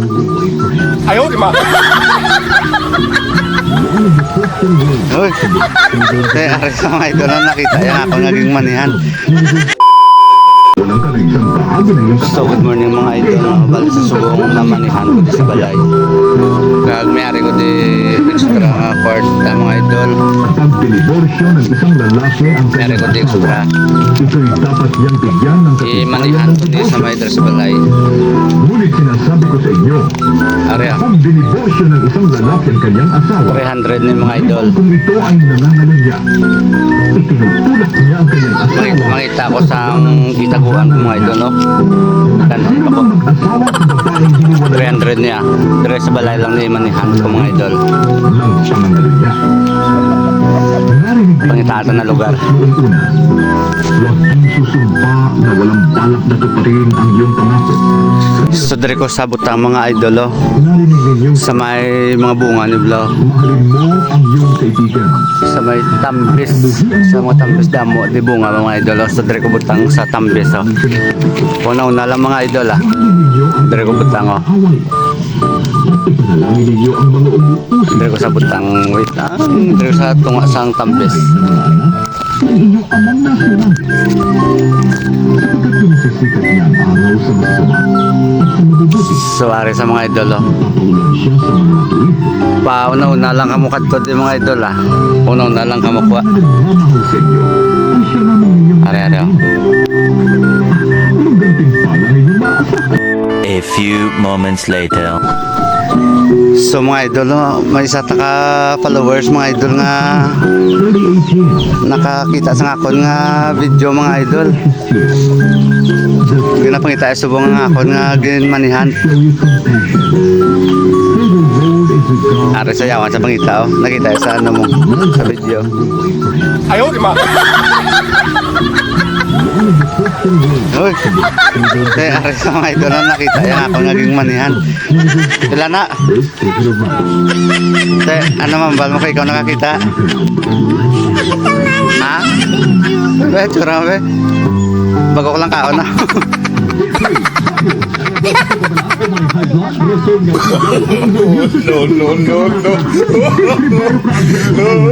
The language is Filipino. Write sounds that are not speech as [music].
Uy, eh, aray sa mga idol na nakita yan ako naging manihan. So, good morning mga idol. Mga bali sa subong na manihan ko di sa balay. Kag may ari ko di extra court na mga idol. Kapag diniborsyo ng isang lalaki ang kanyang asawa, ito'y dapat niyang bigyan ng I-manihan ko di sa sa balay. Ngunit sinasabi ko sa inyo, Ari ah, kapag diniborsyo ng isang lalaki ang kanyang asawa, 300 ni mga idol. kung ito ay nangangalunya, itinutulak niya ang kanyang asawa. Makita, ko sa itaguan ko mga idol, no? Kanon ako. ang mag-asawa sa babaeng hiniwalay 300 niya. Dire sa balay lang ni manihan ko mga idol. ng pangangalunya? Pangitatan na lugar. huwag susumpa na walang balak na tuparin ang iyong pangako. So dire ko sabot ang mga idol. Narinig ninyong Sa may mga bunga ni Blo. mahalin mo ang. Sa may tambis. Sa mga tambis damo. Di bunga mga idol, oh. So dire ko butang sa tambis, oh. Una-una lang mga idol, ah. Dire ko butang, oh. At ipanalangin ninyo ang mga umuusig Dire ko sa butang, wait lang. Ko sa tunga sang tambis. ng inyong amang nasilang. Sapagkat pinasisikat niya ang araw sa masama at sa mabubuti. So ari sa mga idol, oh. Papaulan sa. Pauna-una lang kamukad ko di mga idol, ah. Una-una lang kamukha. Ang nagmamahal sa inyo ari, oh. A few moments later. So mga idol, oh, may isa ta ka followers mga idol nga 2018. nakakita sa akon nga video mga idol. Ginapangita sa subong nga akon nga ginmanihan. Ari sa yawan sa pangita, oh. Nakita sa ano mo sa video. [laughs] Uy, eh, ari sa mga idol na nakita yan ako naging manihan. Sila na. Te, ano man ba mo kay ikaw nakakita? Ha? Be, tsura be. Bago ko lang kaon na. [laughs] no, no, no. [laughs]